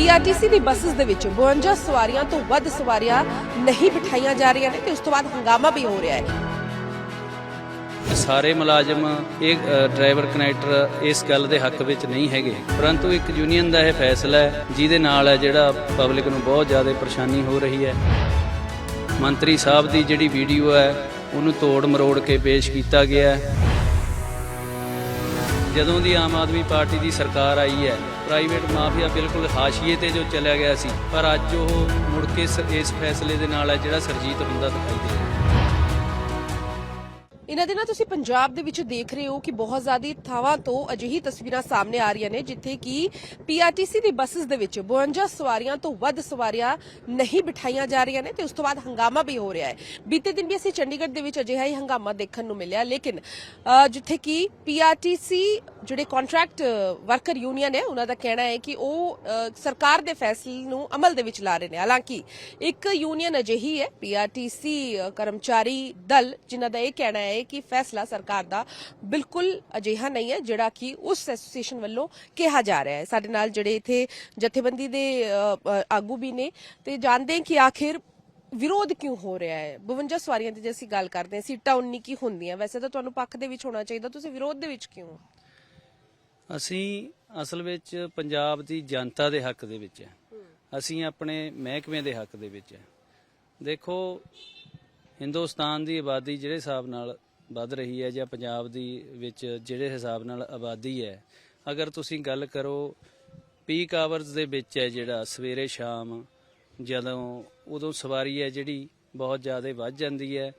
PRTC ਦੀ buses ਦੇ ਵਿੱਚ 52 ਸਵਾਰੀਆਂ ਤੋਂ ਵੱਧ ਸਵਾਰੀਆਂ ਨਹੀਂ ਬਿਠਾਈਆਂ ਜਾ ਰਹੀਆਂ ਨੇ ਤੇ ਉਸ ਤੋਂ ਬਾਅਦ ਹੰਗਾਮਾ ਵੀ ਹੋ ਰਿਹਾ ਹੈ। ਸਾਰੇ ਮੁਲਾਜ਼ਮ, ਇਹ ਡਰਾਈਵਰ ਕਨੈਕਟਰ ਇਸ ਗੱਲ ਦੇ ਹੱਕ ਵਿੱਚ ਨਹੀਂ ਹੈਗੇ। ਪਰੰਤੂ ਇੱਕ ਯੂਨੀਅਨ ਦਾ ਇਹ ਫੈਸਲਾ ਹੈ, ਜਿਹਦੇ ਨਾਲ ਹੈ ਜਿਹੜਾ ਪਬਲਿਕ ਨੂੰ ਬਹੁਤ ਜ਼ਿਆਦਾ ਪਰੇਸ਼ਾਨੀ ਹੋ ਰਹੀ ਹੈ। ਮੰਤਰੀ ਸਾਹਿਬ ਦੀ ਜਿਹੜੀ ਵੀਡੀਓ ਹੈ, ਉਹਨੂੰ ਤੋੜ ਮਰੋੜ ਕੇ ਪੇਸ਼ ਕੀਤਾ ਗਿਆ ਹੈ। ਜਦੋਂ ਦੀ ਆਮ ਆਦਮੀ ਪਾਰਟੀ ਦੀ ਸਰਕਾਰ ਆਈ ਹੈ ਪ੍ਰਾਈਵੇਟ ਮਾਫੀਆ ਬਿਲਕੁਲ ਹਾਸ਼ੀਏ ਤੇ ਜੋ ਚਲਿਆ ਗਿਆ ਸੀ। ਪਰ ਅੱਜ ਉਹ ਮੁੜ ਕੇ ਸ- ਇਸ ਫੈਸਲੇ ਦੇ ਨਾਲ ਹੈ ਜਿਹੜਾ ਸਰਜੀਤ ਹੁੰਦਾ ਦਿਖਾਈ ਦੇ ਰਿਹਾ ਇਹਨਾਂ ਦਿਨਾਂ ਤੁਸੀਂ ਪੰਜਾਬ ਦੇ ਵਿੱਚ ਦੇਖ ਰਹੇ ਹੋ ਕਿ ਬਹੁਤ ਜ਼ਿਆਦਾ ਥਾਵਾਂ ਤੋਂ ਅਜਿਹੀ ਤਸਵੀਰਾਂ ਸਾਹਮਣੇ ਆ ਰਹੀਆਂ ਨੇ, ਜਿੱਥੇ ਕਿ ਪੀਆਰਟੀਸੀ ਦੀ ਬੱਸਸ ਦੇ ਵਿੱਚ 52 ਸਵਾਰੀਆਂ ਤੋਂ ਵੱਧ ਸਵਾਰੀਆਂ ਨਹੀਂ ਬਿਠਾਈਆਂ ਜਾ ਰਹੀਆਂ ਨੇ ਤੇ ਉਸ ਤੋਂ ਬਾਅਦ ਹੰਗਾਮਾ ਵੀ ਹੋ ਰਿਹਾ ਹੈ। ਬੀਤੇ ਦਿਨ ਵੀ ਅਸੀਂ ਚੰਡੀਗੜ੍ਹ ਦੇ ਵਿੱਚ ਅਜਿਹਾ ਹੀ ਹੰਗਾਮਾ ਦੇਖਣ ਨੂੰ ਮਿਲਿਆ, ਲੇਕਿਨ ਜਿੱਥੇ ਕਿ ਪੀਆਰਟੀਸੀ ਜਿਹੜੇ ਕੰਟਰੈਕਟ ਵਰਕਰ ਯੂਨੀਅਨ ਹੈ, ਉਹਨਾਂ ਦਾ ਕਹਿਣਾ ਹੈ ਕਿ ਉਹ ਸਰਕਾਰ ਦੇ ਫੈਸਲੇ ਨੂੰ ਅਮਲ ਦੇ ਵਿੱਚ ਲਾ ਰਹੇ ਨੇ। ਹਾਲਾਂਕਿ ਇੱਕ ਯੂਨੀਅਨ ਅਜਿਹੀ ਹੈ ਪੀਆਰਟੀਸੀ ਕਰਮਚਾਰੀ ਦਲ, ਜਿਨ੍ਹਾਂ ਦਾ ਇਹ ਕਹਿਣਾ ਹੈ ਕਿ ਫੈਸਲਾ ਸਰਕਾਰ ਦਾ ਬਿਲਕੁਲ ਅਜਿਹਾ ਨਹੀਂ ਹੈ, ਜਿਹੜਾ ਕਿ ਉਸ ਐਸੋਸੀਏਸ਼ਨ ਵੱਲੋਂ ਕਿਹਾ ਜਾ ਰਿਹਾ ਹੈ। ਸਾਡੇ ਨਾਲ ਜਿਹੜੇ ਇਥੇ ਜਥੇਬੰਦੀ ਦੇ ਆਗੂ ਵੀ ਨੇ ਤੇ ਜਾਣਦੇ ਕਿ ਆਖਿਰ ਵਿਰੋਧ ਕਿਉਂ ਹੋ ਰਿਹਾ ਹੈ। 52 ਸਵਾਰੀਆਂ ਦੀ ਜੇ ਅਸੀਂ ਗੱਲ ਕਰਦੇ ਹਾਂ, ਸੀਟਾਂ 19 ਕੀ ਹੁੰਦੀਆਂ। ਵੈਸੇ ਤਾਂ ਤੁਹਾਨੂੰ ਪੱਖ ਦੇ ਵਿੱਚ ਹੋਣਾ ਚਾਹੀਦਾ, ਤੁਸੀਂ ਵਿਰੋਧ ਦੇ ਵਿੱਚ ਕਿਉਂ ਅਸੀਂ ਅਸਲ ਵਿੱਚ ਪੰਜਾਬ ਦੀ ਜਨਤਾ ਦੇ ਹੱਕ ਦੇ ਵਿੱਚ ਹੈ। ਅਸੀਂ ਆਪਣੇ ਮਹਿਕਮੇ ਦੇ ਹੱਕ ਦੇ ਵਿੱਚ ਹੈ। ਦੇਖੋ, ਹਿੰਦੁਸਤਾਨ ਦੀ ਆਬਾਦੀ ਜਿਹੜੇ ਹਿਸਾਬ ਨਾਲ ਵੱਧ ਰਹੀ ਹੈ ਜਾਂ ਪੰਜਾਬ ਦੀ ਵਿੱਚ ਜਿਹੜੇ ਹਿਸਾਬ ਨਾਲ ਆਬਾਦੀ ਹੈ, ਅਗਰ ਤੁਸੀਂ ਗੱਲ ਕਰੋ ਪੀਕ ਆਵਰਸ ਦੇ ਵਿੱਚ ਹੈ ਜਿਹੜਾ ਸਵੇਰੇ ਸ਼ਾਮ ਜਦੋਂ ਉਦੋਂ ਸਵਾਰੀ ਹੈ ਜਿਹੜੀ ਬਹੁਤ ਜ਼ਿਆਦਾ ਵੱਧ ਜਾਂਦੀ ਹੈ।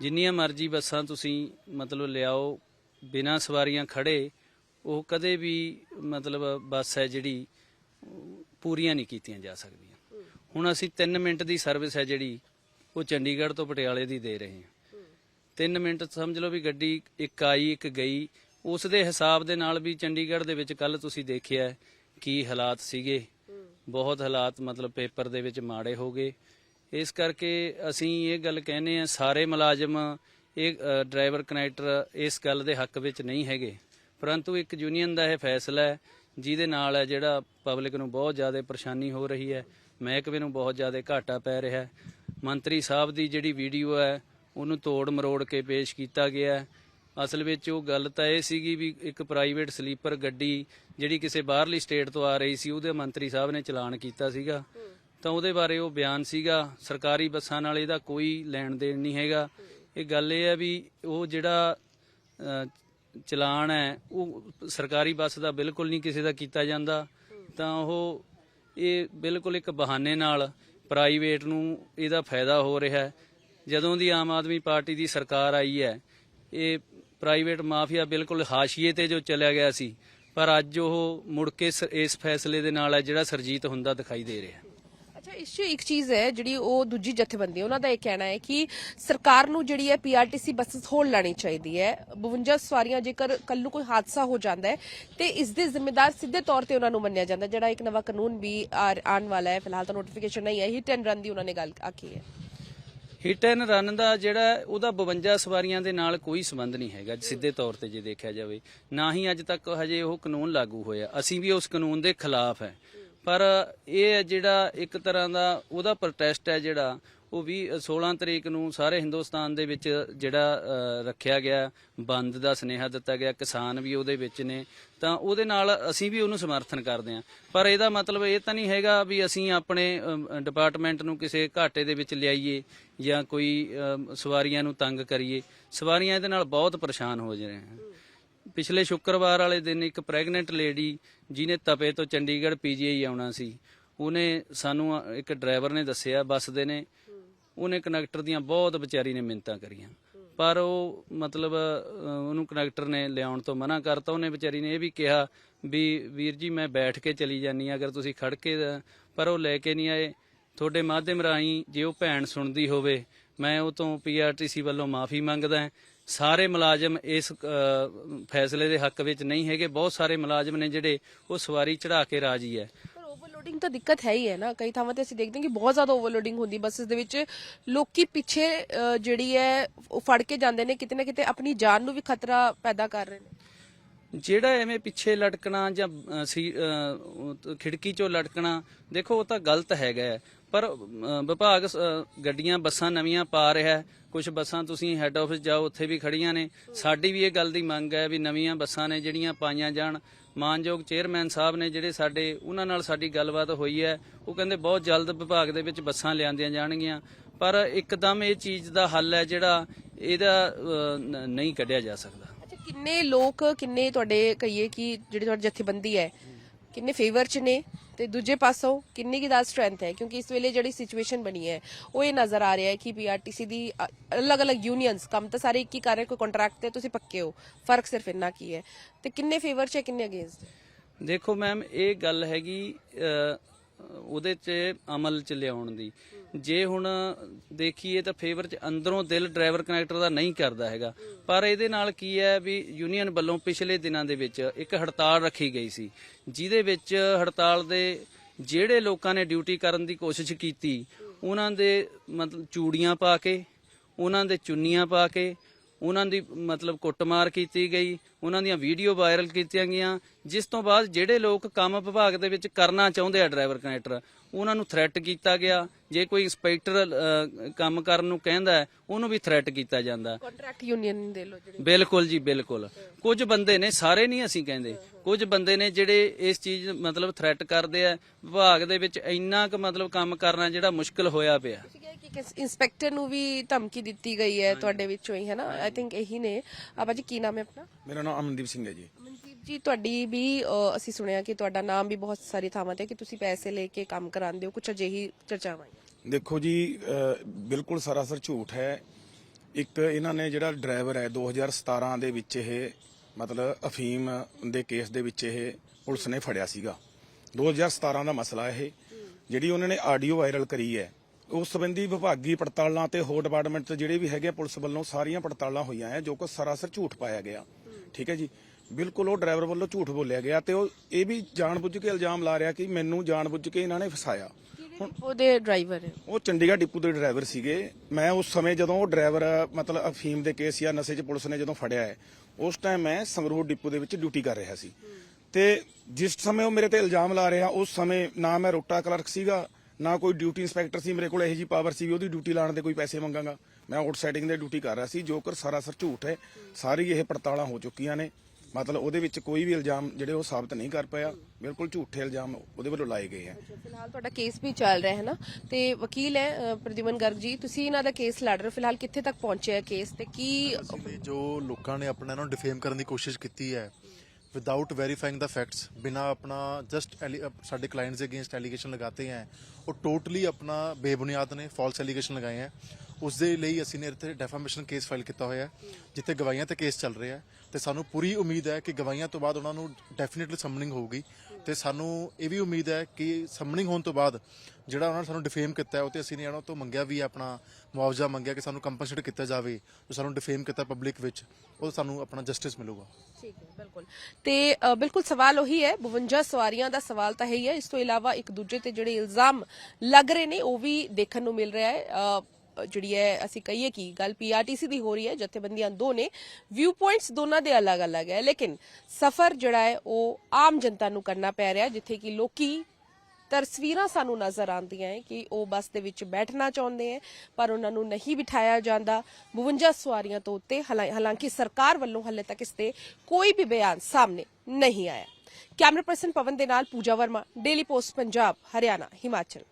ਜਿੰਨੀਆਂ ਮਰਜ਼ੀ ਬੱਸਾਂ ਤੁਸੀਂ ਮਤਲਬ ਲਿਆਓ, ਬਿਨਾਂ ਸਵਾਰੀਆਂ ਖੜੇ ਉਹ ਕਦੇ ਵੀ ਮਤਲਬ ਬੱਸ ਹੈ ਜਿਹੜੀ ਪੂਰੀਆਂ ਨਹੀਂ ਕੀਤੀਆਂ ਜਾ ਸਕਦੀਆਂ। ਹੁਣ ਅਸੀਂ 3 ਮਿੰਟ ਦੀ ਸਰਵਿਸ ਹੈ ਜਿਹੜੀ ਉਹ ਚੰਡੀਗੜ੍ਹ ਤੋਂ ਪਟਿਆਲੇ ਦੀ ਦੇ ਰਹੇ ਹਾਂ। 3 ਮਿੰਟ ਸਮਝ ਲਓ ਵੀ ਗੱਡੀ ਇੱਕ ਆਈ, ਇੱਕ ਗਈ। ਉਸ ਦੇ ਹਿਸਾਬ ਦੇ ਨਾਲ ਵੀ ਚੰਡੀਗੜ੍ਹ ਦੇ ਵਿੱਚ ਕੱਲ ਤੁਸੀਂ ਦੇਖਿਆ ਕੀ ਹਾਲਾਤ ਸੀਗੇ। ਬਹੁਤ ਹਾਲਾਤ ਮਤਲਬ ਪੇਪਰ ਦੇ ਵਿੱਚ ਮਾੜੇ ਹੋ ਗਏ। ਇਸ ਕਰਕੇ ਅਸੀਂ ਇਹ ਗੱਲ ਕਹਿੰਦੇ ਆ ਸਾਰੇ ਮੁਲਾਜ਼ਮ, ਇਹ ਡਰਾਈਵਰ ਕਨੈਕਟਰ ਇਸ ਗੱਲ ਦੇ ਹੱਕ ਵਿੱਚ ਨਹੀਂ ਹੈਗੇ। ਪਰੰਤੂ ਇੱਕ ਯੂਨੀਅਨ ਦਾ ਇਹ ਫੈਸਲਾ ਹੈ, ਜਿਹਦੇ ਨਾਲ ਹੈ ਜਿਹੜਾ ਪਬਲਿਕ ਨੂੰ ਬਹੁਤ ਜ਼ਿਆਦਾ ਪਰੇਸ਼ਾਨੀ ਹੋ ਰਹੀ ਹੈ। ਮਹਿਕਮੇ ਨੂੰ ਬਹੁਤ ਜ਼ਿਆਦਾ ਘਾਟਾ ਪੈ ਰਿਹਾ ਹੈ। ਮੰਤਰੀ ਸਾਹਿਬ ਦੀ ਜਿਹੜੀ ਵੀਡੀਓ ਹੈ ਉਹਨੂੰ ਤੋੜ ਮਰੋੜ ਕੇ ਪੇਸ਼ ਕੀਤਾ ਗਿਆ ਹੈ। ਅਸਲ ਵਿੱਚ ਉਹ ਗੱਲ ਤਾਂ ਇਹ ਸੀਗੀ ਵੀ ਇੱਕ ਪ੍ਰਾਈਵੇਟ ਸਲੀਪਰ ਗੱਡੀ ਜਿਹੜੀ ਕਿਸੇ ਬਾਹਰਲੀ ਸਟੇਟ ਤੋਂ ਆ ਰਹੀ ਸੀ, ਉਹਦੇ ਮੰਤਰੀ ਸਾਹਿਬ ਨੇ ਚਲਾਨ ਕੀਤਾ ਸੀਗਾ। ਤਾਂ ਉਹਦੇ ਬਾਰੇ ਉਹ ਬਿਆਨ ਸੀਗਾ, ਸਰਕਾਰੀ ਬੱਸਾਂ ਨਾਲ ਇਹਦਾ ਕੋਈ ਲੈਣ ਦੇਣ ਨਹੀਂ ਹੈਗਾ। ਇਹ ਗੱਲ ਇਹ ਹੈ ਵੀ ਉਹ ਜਿਹੜਾ ਚਲਾਨ ਹੈ, ਉਹ ਸਰਕਾਰੀ ਬੱਸ ਦਾ ਬਿਲਕੁਲ ਨਹੀਂ ਕਿਸੇ ਦਾ ਕੀਤਾ ਜਾਂਦਾ। ਤਾਂ ਉਹ ਇਹ ਬਿਲਕੁਲ ਇੱਕ ਬਹਾਨੇ ਨਾਲ ਪ੍ਰਾਈਵੇਟ ਨੂੰ ਇਹਦਾ ਫਾਇਦਾ ਹੋ ਰਿਹਾ ਹੈ। ਜਦੋਂ ਦੀ ਆਮ ਆਦਮੀ ਪਾਰਟੀ ਦੀ ਸਰਕਾਰ ਆਈ ਹੈ, ਇਹ ਪ੍ਰਾਈਵੇਟ ਮਾਫੀਆ ਬਿਲਕੁਲ ਹਾਸ਼ੀਏ ਤੇ ਜੋ ਚਲਿਆ ਗਿਆ ਸੀ, ਪਰ ਅੱਜ ਉਹ ਮੁੜ ਕੇ ਇਸ ਫੈਸਲੇ ਦੇ ਨਾਲ ਹੈ ਜਿਹੜਾ ਸਰਜੀਤ ਹੁੰਦਾ ਦਿਖਾਈ ਦੇ ਰਿਹਾ। ਅੱਛਾ ਇਸ 'ਚ ਇੱਕ ਚੀਜ਼ ਹੈ ਜਿਹੜੀ ਉਹ ਦੂਜੀ ਜਥੇਬੰਦੀ ਉਹਨਾਂ ਦਾ ਇਹ ਕਹਿਣਾ ਹੈ ਕਿ ਸਰਕਾਰ ਨੂੰ ਜਿਹੜੀ ਹੈ ਪੀਆਰਟੀਸੀ ਬੱਸਸ ਹੋਲ ਲਾਣੀ ਚਾਹੀਦੀ ਹੈ। 52 ਸਵਾਰੀਆਂ ਜੇਕਰ ਕੱਲ ਨੂੰ ਕੋਈ ਹਾਦਸਾ ਹੋ ਜਾਂਦਾ ਹੈ, ਤੇ ਇਸ ਦੇ ਜ਼ਿੰਮੇਦਾਰ ਸਿੱਧੇ ਤੌਰ ਤੇ ਉਹਨਾਂ ਨੂੰ ਮੰਨਿਆ ਜਾਂਦਾ, ਜਿਹੜਾ ਇੱਕ ਨਵਾਂ ਕਾਨੂੰਨ ਵੀ ਆਉਣ ਵਾਲਾ ਹੈ। ਫਿਲਹਾਲ ਤਾਂ ਨੋਟੀਫਿਕੇਸ਼ਨ ਨਹੀਂ ਹੈ ਹਿੱਟ ਐਂਡ ਰਨ ਦੀ ਉਹਨਾਂ ਨੇ ਗੱਲ ਆਖੀ ਹੈ। ਹਿੱਟ ਐਂਡ ਰਨ ਦਾ ਜਿਹੜਾ ਉਹਦਾ 52 ਸਵਾਰੀਆਂ ਦੇ ਨਾਲ ਕੋਈ ਸੰਬੰਧ ਨਹੀਂ ਹੈਗਾ, ਸਿੱਧੇ ਤੌਰ ਤੇ ਜੇ ਦੇਖਿਆ ਜਾਵੇ। ਨਾ ਹੀ ਅੱਜ ਤੱਕ ਹਜੇ ਉਹ ਕਾਨੂੰਨ ਲਾਗੂ ਹੋਇਆ। ਅਸੀਂ ਵੀ ਉਸ ਕਾਨੂੰਨ ਦੇ ਖਿਲਾਫ ਹੈ। ਪਰ ਇਹ ਹੈ ਜਿਹੜਾ ਇੱਕ ਤਰ੍ਹਾਂ ਦਾ ਉਹਦਾ ਪ੍ਰੋਟੈਸਟ ਹੈ ਜਿਹੜਾ ਉਹ ਵੀ 16 ਤਰੀਕ ਨੂੰ ਸਾਰੇ ਹਿੰਦੁਸਤਾਨ ਦੇ ਵਿੱਚ ਜਿਹੜਾ ਰੱਖਿਆ ਗਿਆ, ਬੰਦ ਦਾ ਸੁਨੇਹਾ ਦਿੱਤਾ ਗਿਆ, ਕਿਸਾਨ ਵੀ ਉਹਦੇ ਵਿੱਚ ਨੇ, ਤਾਂ ਉਹਦੇ ਨਾਲ ਅਸੀਂ ਵੀ ਉਹਨੂੰ ਸਮਰਥਨ ਕਰਦੇ ਹਾਂ। ਪਰ ਇਹਦਾ ਮਤਲਬ ਇਹ ਤਾਂ ਨਹੀਂ ਹੈਗਾ ਵੀ ਅਸੀਂ ਆਪਣੇ ਡਿਪਾਰਟਮੈਂਟ ਨੂੰ ਕਿਸੇ ਘਾਟੇ ਦੇ ਵਿੱਚ ਲਿਆਈਏ ਜਾਂ ਕੋਈ ਸਵਾਰੀਆਂ ਨੂੰ ਤੰਗ ਕਰੀਏ। ਸਵਾਰੀਆਂ ਇਹਦੇ ਨਾਲ ਬਹੁਤ ਪਰੇਸ਼ਾਨ ਹੋ ਰਹੇ ਹਨ। ਪਿਛਲੇ ਸ਼ੁੱਕਰਵਾਰ ਵਾਲੇ ਦਿਨ ਇੱਕ ਪ੍ਰੈਗਨੈਂਟ ਲੇਡੀ ਜਿਹਨੇ ਤਪੇ ਤੋਂ ਚੰਡੀਗੜ੍ਹ ਪੀਜੀਆਈ ਆਉਣਾ ਸੀ, ਉਹਨੇ ਸਾਨੂੰ ਇੱਕ ਡਰਾਈਵਰ ਨੇ ਦੱਸਿਆ, ਬੱਸ ਦੇ ਨੇ ਉਹਨੇ ਕਨੈਕਟਰ ਦੀਆਂ ਬਹੁਤ ਵਿਚਾਰੀ ਨੇ ਮਿੰਤਾਂ ਕਰੀਆਂ। ਪਰ ਉਹ ਮਤਲਬ ਉਹਨੂੰ ਕਨੈਕਟਰ ਨੇ ਲਿਆਉਣ ਤੋਂ ਮਨਾ ਕਰਤਾ। ਉਹਨੇ ਵਿਚਾਰੀ ਨੇ ਇਹ ਵੀ ਕਿਹਾ ਵੀ, ਵੀਰ ਜੀ, ਮੈਂ ਬੈਠ ਕੇ ਚਲੀ ਜਾਨੀ ਆ ਅਗਰ ਤੁਸੀਂ ਖੜ ਕੇ, ਪਰ ਉਹ ਲੈ ਕੇ ਨਹੀਂ ਆਏ। ਤੁਹਾਡੇ ਮਾਧਿਅਮ ਰਾਹੀਂ ਜੇ ਉਹ ਭੈਣ ਸੁਣਦੀ ਹੋਵੇ, ਮੈਂ ਉਹ ਤੋਂ ਪੀਆਰਟੀਸੀ ਵੱਲੋਂ ਮਾਫੀ ਮੰਗਦਾ ਸਾਰੇ ਮੁਲਾਜ਼ਮ ਇਸ ਫੈਸਲੇ ਦੇ ਹੱਕ ਵਿੱਚ ਨਹੀਂ ਹੈਗੇ। ਬਹੁਤ ਸਾਰੇ ਮੁਲਾਜ਼ਮ ਨੇ ਜਿਹੜੇ ਉਹ ਸਵਾਰੀ ਚੜਾ ਕੇ ਰਾਜੀ ਹੈ। ਓਵਰਲੋਡਿੰਗ ਤਾਂ ਦਿੱਕਤ ਹੈ ਹੀ ਹੈ ਨਾ ਕਈ ਥਾਵਾਂ ਤੇ ਅਸੀਂ ਦੇਖਦੇ ਹਾਂ ਕਿ ਬਹੁਤ ਜ਼ਿਆਦਾ ਓਵਰਲੋਡਿੰਗ ਹੁੰਦੀ ਬੱਸਸ ਦੇ ਵਿੱਚ ਲੋਕੀ ਪਿੱਛੇ ਅ, ਜਿਹੜੀ ਹੈ ਉਹ ਫੜ ਕੇ ਜਾਂਦੇ ਨੇ ਕਿਤੇ ਨਾ ਕਿਤੇ ਆਪਣੀ ਜਾਨ ਨੂੰ ਵੀ ਖਤਰਾ ਪੈਦਾ ਕਰ ਰਹੇ ਨੇ ਜਿਹੜਾ ਐਵੇਂ ਪਿੱਛੇ ਲਟਕਣਾ ਜਾਂ ਅ, ਸੀ ਅ, ਉਹ ਖਿੜਕੀ ਚੋਂ ਲਟਕਣਾ ਦੇਖੋ ਉਹ ਤਾਂ ਗਲਤ ਹੈਗਾ ਹੈ। ਪਰ ਵਿਭਾਗ ਗੱਡੀਆਂ, ਬੱਸਾਂ ਨਵੀਆਂ ਪਾ ਰਿਹਾ ਕੁਝ ਬੱਸਾਂ ਤੁਸੀਂ ਹੈੱਡ ਆਫਿਸ ਜਾਓ, ਉੱਥੇ ਵੀ ਖੜੀਆਂ ਨੇ। ਸਾਡੀ ਵੀ ਇਹ ਗੱਲ ਦੀ ਮੰਗ ਹੈ ਵੀ ਨਵੀਆਂ ਬੱਸਾਂ ਨੇ ਜਿਹੜੀਆਂ ਪਾਈਆਂ ਜਾਣ। ਮਾਨਯੋਗ ਚੇਅਰਮੈਨ ਸਾਹਿਬ ਨੇ ਜਿਹੜੇ ਸਾਡੇ, ਉਹਨਾਂ ਨਾਲ ਸਾਡੀ ਗੱਲਬਾਤ ਹੋਈ ਹੈ। ਉਹ ਕਹਿੰਦੇ ਬਹੁਤ ਜਲਦ ਵਿਭਾਗ ਦੇ ਵਿੱਚ ਬੱਸਾਂ ਲਿਆਂਦੀਆਂ ਜਾਣਗੀਆਂ। ਪਰ ਇੱਕਦਮ ਇਹ ਚੀਜ਼ ਦਾ ਹੱਲ ਹੈ ਜਿਹੜਾ ਇਹਦਾ ਨਹੀਂ ਕੱਢਿਆ ਜਾ ਸਕਦਾ। ਅੱਛਾ, ਕਿੰਨੇ ਲੋਕ, ਕਿੰਨੇ ਤੁਹਾਡੇ ਕਹੀਏ ਕਿ ਜਿਹੜੀ ਤੁਹਾਡੀ ਜਥੇਬੰਦੀ ਹੈ, ਕਿੰਨੇ ਫੇਵਰ ਚ ਨੇ? ਤੇ ਦੂਜੇ ਪਾਸੋਂ ਕਿੰਨੀ ਕੀ ਦਾ ਸਟਰੈਂਥ ਹੈ? ਕਿਉਂਕਿ ਇਸ ਵੇਲੇ ਜਿਹੜੀ ਸਿਚੁਏਸ਼ਨ ਬਣੀ ਹੈ, ਉਹ ਇਹ ਨਜ਼ਰ ਆ ਰਿਹਾ ਹੈ ਕਿ ਪੀਆਰਟੀਸੀ ਦੀ ਅਲੱਗ-ਅਲੱਗ ਯੂਨੀਅਨਸ ਕੰਮ ਤਾਂ ਸਾਰੇ ਇੱਕ ਹੀ ਕਰ ਰਹੇ, ਕੋਈ ਕੰਟਰੈਕਟ ਤੇ ਤੁਸੀਂ ਪੱਕੇ ਹੋ। ਫ਼ਰਕ ਸਿਰਫ ਇੰਨਾ ਕੀ ਹੈ? ਤੇ ਕਿੰਨੇ ਫੇਵਰ ਚ ਹੈ, ਕਿੰਨੇ ਅਗੇਂਸਟ ਦੇਖੋ ਮੈਮ ਇਹ ਗੱਲ ਹੈਗੀ ਉਹਦੇ 'ਚ ਅਮਲ 'ਚ ਲਿਆਉਣ ਦੀ। ਜੇ ਹੁਣ ਦੇਖੀਏ ਤਾਂ ਫੇਵਰ 'ਚ ਅੰਦਰੋਂ ਦਿਲ ਡਰਾਈਵਰ ਕਨੈਕਟਰ ਦਾ ਨਹੀਂ ਕਰਦਾ ਹੈਗਾ। ਪਰ ਇਹਦੇ ਨਾਲ ਕੀ ਹੈ ਵੀ ਯੂਨੀਅਨ ਵੱਲੋਂ ਪਿਛਲੇ ਦਿਨਾਂ ਦੇ ਵਿੱਚ ਇੱਕ ਹੜਤਾਲ ਰੱਖੀ ਗਈ ਸੀ। ਜਿਹਦੇ ਵਿੱਚ ਹੜਤਾਲ ਦੇ ਜਿਹੜੇ ਲੋਕਾਂ ਨੇ ਡਿਊਟੀ ਕਰਨ ਦੀ ਕੋਸ਼ਿਸ਼ ਕੀਤੀ, ਉਹਨਾਂ ਦੇ ਮਤਲਬ ਚੂੜੀਆਂ ਪਾ ਕੇ, ਉਹਨਾਂ ਦੇ ਚੁੰਨੀਆਂ ਪਾ ਕੇ, ਉਹਨਾਂ ਦੀ ਮਤਲਬ ਕੁੱਟਮਾਰ ਕੀਤੀ ਗਈ ਉਹਨਾਂ ਦੀਆਂ ਵੀਡੀਓ ਵਾਇਰਲ ਕੀਤੀਆਂ ਗਈਆਂ ਜਿਸ ਤੋਂ ਬਾਅਦ ਜਿਹੜੇ ਲੋਕ ਕੰਮ ਵਿਭਾਗ ਦੇ ਵਿੱਚ ਕਰਨਾ ਚਾਹੁੰਦੇ ਆ ਡਰਾਈਵਰ ਕਨੈਕਟਰ ਉਹਨਾਂ ਨੂੰ ਥ੍ਰੈਟ ਕੀਤਾ ਗਿਆ। ਜੇ ਕੋਈ ਇੰਸਪੈਕਟਰ ਕੰਮ ਕਰਨ ਨੂੰ ਕਹਿੰਦਾ ਉਹਨੂੰ ਵੀ ਥ੍ਰੈਟ ਕੀਤਾ ਜਾਂਦਾ। ਕੰਟਰੈਕਟ ਯੂਨੀਅਨ ਦੇ ਲੋ ਜਿਹੜੇ। ਬਿਲਕੁਲ ਜੀ ਬਿਲਕੁਲ। ਕੁਝ ਬੰਦੇ ਨੇ ਸਾਰੇ ਨਹੀਂ ਅਸੀਂ ਕਹਿੰਦੇ। ਕੁਝ ਬੰਦੇ ਨੇ ਜਿਹੜੇ ਇਸ ਚੀਜ਼ ਮਤਲਬ ਥ੍ਰੈਟ ਕਰਦੇ ਆ ਵਿਭਾਗ ਦੇ ਵਿੱਚ ਇੰਨਾ ਕੁ ਮਤਲਬ ਕੰਮ ਕਰਨਾ ਜਿਹੜਾ ਮੁਸ਼ਕਲ ਹੋਇਆ ਪਿਆ। ਤੁਸੀਂ ਕਿਹਾ ਕਿ ਕਿਸ ਇੰਸਪੈਕਟਰ ਨੂੰ ਵੀ ਧਮਕੀ ਦਿੱਤੀ ਗਈ ਹੈ ਤੁਹਾਡੇ ਵਿੱਚੋਂ ਹੀ ਹੈ ਨਾ? ਆਈ ਥਿੰਕ ਇਹੀ ਨੇ। ਆਪਾ ਜੀ ਕੀ ਨਾਮ ਹੈ ਆਪਣਾ? ਮੇਰਾ ਨਾਮ ਅਮਨਦੀਪ ਸਿੰਘ ਹੈ ਜੀ। ਮਨਦੀਪ ਜੀ ਤੁਹਾਡੀ ਵੀ ਅ, ਅਸੀਂ ਸੁਣਿਆ ਕਿ ਤੁਹਾਡਾ ਨਾਮ ਵੀ ਬਹੁਤ ਸਾਰੀ ਥਾਵਾਂ ਤੇ ਕਿ ਤੁਸੀਂ ਪੈਸੇ ਲੈ ਕੇ ਕੰਮ ਕਰਾਉਂਦੇ ਹੋ ਕੁਝ ਅਜਿਹੀ ਚਰਚਾਵਾਂ ਆਈਆਂ? ਦੇਖੋ ਜੀ ਅਹ, ਬਿਲਕੁਲ ਸਰਾਸਰ ਝੂਠ ਹੈ। ਇੱਕ ਇਹਨਾਂ ਨੇ ਜਿਹੜਾ ਡਰਾਈਵਰ ਹੈ 2017 ਦੇ ਵਿੱਚ ਇਹ ਮਤਲਬ ਅਫੀਮ ਦੇ ਕੇਸ ਦੇ ਵਿੱਚ ਇਹ ਪੁਲਿਸ ਨੇ ਫੜਿਆ ਸੀਗਾ। 2017 ਦਾ ਮਸਲਾ ਇਹ ਜਿਹੜੀ ਉਹਨਾਂ ਨੇ ਆਡੀਓ ਵਾਇਰਲ ਕਰੀ ਹੈ। ਉਸ ਸੰਬੰਧੀ ਵਿਭਾਗੀ ਪੜਤਾਲਾਂ ਤੇ ਹੋਰ ਡਿਪਾਰਟਮੈਂਟ ਤੇ ਜਿਹੜੇ ਵੀ ਹੈਗੇ ਆ, ਪੁਲਿਸ ਵੱਲੋਂ ਸਾਰੀਆਂ ਪੜਤਾਲਾਂ ਹੋਈਆਂ ਹੈ ਜੋ ਕਿ ਸਰਾਸਰ ਝੂਠ ਪਾਇਆ ਗਿਆ। ਠੀਕ ਹੈ ਜੀ। ਬਿਲਕੁਲ ਉਹ ਡਰਾਈਵਰ ਵੱਲੋਂ ਝੂਠ ਬੋਲਿਆ ਗਿਆ ਤੇ ਉਹ ਇਹ ਵੀ ਜਾਣਬੁੱਝ ਕੇ ਇਲਜ਼ਾਮ ਲਾ ਰਿਹਾ ਕਿ ਮੈਨੂੰ ਜਾਣਬੁੱਝ ਕੇ ਇਹਨਾਂ ਨੇ ਫਸਾਇਆ। ਉਹਦੇ ਡਰਾਈਵਰ ਉਹ ਚੰਡੀਗੜ੍ਹ ਡਿਪੂ ਦੇ ਡਰਾਈਵਰ ਸੀਗੇ। ਮੈਂ ਉਸ ਸਮੇਂ ਜਦੋਂ ਉਹ ਡਰਾਈਵਰ ਮਤਲਬ ਅਫੀਮ ਦੇ ਕੇਸ ਜਾਂ ਨਸ਼ੇ 'ਚ ਪੁਲਿਸ ਨੇ ਜਦੋਂ ਫੜਿਆ ਹੈ ਉਸ ਟਾਈਮ ਮੈਂ ਸੰਗਰੂਰ ਡਿਪੂ ਦੇ ਵਿੱਚ ਡਿਊਟੀ ਕਰ ਰਿਹਾ ਸੀ। ਤੇ ਜਿਸ ਸਮੇਂ ਉਹ ਮੇਰੇ ਤੇ ਇਲਜ਼ਾਮ ਲਾ ਰਿਹਾ ਉਸ ਸਮੇਂ ਨਾ ਮੈਂ ਰੋਟਾ ਕਲਰਕ ਸੀਗਾ ਨਾ ਕੋਈ ਡਿਊਟੀ ਇੰਸਪੈਕਟਰ ਸੀ ਮੇਰੇ ਕੋਲ ਇਹੋ ਜੀ ਪਾਵਰ ਸੀ ਵੀ ਉਹਦੀ ਡਿਊਟੀ ਲਾਉਣ ਦੇ ਕੋਈ ਪੈਸੇ ਮੰਗਾਂਗਾ। ਮੈਂ ਆਊਟਸਾਈਡਿੰਗ ਦੇ ਡਿਊਟੀ ਕਰ ਰਿਹਾ ਸੀ ਜੋ ਕਰ ਸਰਾਸਰ ਝੂਠ ਹੈ। ਸਾਰੀ ਇਹ ਪੜਤਾਲਾਂ ਹੋ ਚੁੱਕੀਆਂ ਨੇ। ਮਤਲਬ ਉਹਦੇ ਵਿੱਚ ਕੋਈ ਵੀ ਇਲਜ਼ਾਮ ਜਿਹੜੇ ਉਹ ਸਾਬਤ ਨਹੀਂ ਕਰ ਪਾਇਆ ਬਿਲਕੁਲ ਝੂਠੇ ਇਲਜ਼ਾਮ ਉਹਦੇ ਵੱਲੋਂ ਲਾਏ ਗਏ ਹੈ। ਫਿਲਹਾਲ ਤੁਹਾਡਾ ਕੇਸ ਵੀ ਚੱਲ ਰਿਹਾ ਹੈ ਨਾ? ਤੇ ਵਕੀਲ ਹੈ ਪ੍ਰਦਿਮਨ ਗਰਗ ਜੀ ਤੁਸੀਂ ਇਹਨਾਂ ਦਾ ਕੇਸ ਲੜ ਰਹੇ ਹੋ ਫਿਲਹਾਲ ਕਿੱਥੇ ਤੱਕ ਪਹੁੰਚਿਆ ਹੈ ਕੇਸ ਤੇ? ਕੀ ਜੋ ਲੋਕਾਂ ਨੇ ਆਪਣਾ ਨੂੰ ਡਿਫੇਮ ਕਰਨ ਦੀ ਕੋਸ਼ਿਸ਼ ਕੀਤੀ ਹੈ ਵਿਦਆਊਟ ਵੈਰੀਫਾਈਂਗ ਦਾ ਫੈਕਟਸ ਬਿਨਾ ਆਪਣਾ ਜਸਟ ਸਾਡੇ ਕਲਾਇੰਟਸ ਦੇ ਅਗੇਂਸਟ ਐਲੀਗੇਸ਼ਨ ਲਗਾਤੇ ਹੈ ਉਹ ਟੋਟਲੀ ਆਪਣਾ ਬੇਬੁਨਿਆਦ ਨੇ ਫਾਲਸ ਐਲੀਗੇਸ਼ਨ ਲਗਾਏ ਹੈ। ਉਸ ਦੇ ਲਈ ਅਸੀਂ ਨੇ ਇੱਥੇ ਡੈਫਾਮੇਸ਼ਨ ਕੇਸ ਫਾਈਲ ਕੀਤਾ ਹੋਇਆ ਹੈ ਜਿੱਥੇ ਗਵਾਹੀਆਂ ਤੇ ਕੇਸ ਚੱਲ ਰਿਹਾ ਹੈ ਤੇ ਸਾਨੂੰ ਪੂਰੀ ਉਮੀਦ ਹੈ ਕਿ ਗਵਾਹੀਆਂ ਤੋਂ ਬਾਅਦ ਉਹਨਾਂ ਨੂੰ ਡੈਫੀਨਿਟਲੀ ਸਮਨਿੰਗ ਹੋਊਗੀ ਤੇ ਸਾਨੂੰ ਇਹ ਵੀ ਉਮੀਦ ਹੈ ਕਿ ਸਮਨਿੰਗ ਹੋਣ ਤੋਂ ਬਾਅਦ ਜਿਹੜਾ ਉਹਨਾਂ ਨੇ ਸਾਨੂੰ ਡਿਫੇਮ ਕੀਤਾ ਹੈ ਉਹ ਤੇ ਅਸੀਂ ਨੇ ਉਹਨਾਂ ਤੋਂ ਮੰਗਿਆ ਵੀ ਆਪਣਾ ਮੁਆਵਜ਼ਾ ਮੰਗਿਆ ਕਿ ਸਾਨੂੰ ਕੰਪਨਸੇਟ ਕੀਤਾ ਜਾਵੇ ਜੋ ਸਾਨੂੰ ਡਿਫੇਮ ਕੀਤਾ ਪਬਲਿਕ ਵਿੱਚ ਉਹ ਸਾਨੂੰ ਆਪਣਾ ਜਸਟਿਸ ਮਿਲੂਗਾ। ਠੀਕ ਹੈ ਬਿਲਕੁਲ। ਤੇ ਅ, ਬਿਲਕੁਲ ਸਵਾਲ ਉਹੀ ਹੈ 52 ਸਵਾਰੀਆਂ ਦਾ ਸਵਾਲ ਤਾਂ ਹੈ ਹੀ ਹੈ। ਇਸ ਤੋਂ ਇਲਾਵਾ ਇੱਕ ਦੂਜੇ ਤੇ ਜਿਹੜੇ ਇਲਜ਼ਾਮ ਲੱਗ ਰਹੇ ਨੇ ਉਹ ਵੀ ਦੇਖਣ ਨੂੰ ਮਿਲ ਰਿਹਾ ਹੈ। ਅ, ਜਿਹੜੀ ਹੈ, ਅਸੀਂ ਕਹੀਏ ਕਿ ਗੱਲ ਪੀਆਰਟੀਸੀ ਦੀ ਹੋ ਰਹੀ ਹੈ, ਜਥੇਬੰਦੀਆਂ ਦੋ ਨੇ। ਵਿਊ ਪੁਆਇੰਟਸ ਦੋਨਾਂ ਦੇ ਅਲੱਗ-ਅਲੱਗ ਹੈ, ਲੇਕਿਨ ਸਫ਼ਰ ਜਿਹੜਾ ਹੈ, ਉਹ ਆਮ ਜਨਤਾ ਨੂੰ ਕਰਨਾ ਪੈ ਰਿਹਾ ਜਿੱਥੇ ਕਿ ਲੋਕੀ ਤਸਵੀਰਾਂ ਸਾਨੂੰ ਨਜ਼ਰ ਆਉਂਦੀਆਂ ਹੈ ਕਿ ਉਹ ਬੱਸ ਦੇ ਵਿੱਚ ਬੈਠਣਾ ਚਾਹੁੰਦੇ ਹੈ, ਪਰ ਉਹਨਾਂ ਨੂੰ ਨਹੀਂ ਬਿਠਾਇਆ ਜਾਂਦਾ। 52 ਸਵਾਰੀਆਂ ਤੋਂ ਉੱਤੇ ਹਾਲਾਂਕਿ ਸਰਕਾਰ ਵੱਲੋਂ ਹਲੇ ਤੱਕ ਇਸ ਤੇ ਕੋਈ ਵੀ ਬਿਆਨ ਸਾਹਮਣੇ ਨਹੀਂ ਆਇਆ। ਕੈਮਰਾ ਪਰਸਨ ਪਵਨ ਦੇ ਨਾਲ ਪੂਜਾ ਵਰਮਾ, ਡੇਲੀ ਪੋਸਟ ਪੰਜਾਬ, ਹਰਿਆਣਾ, ਹਿਮਾਚਲ।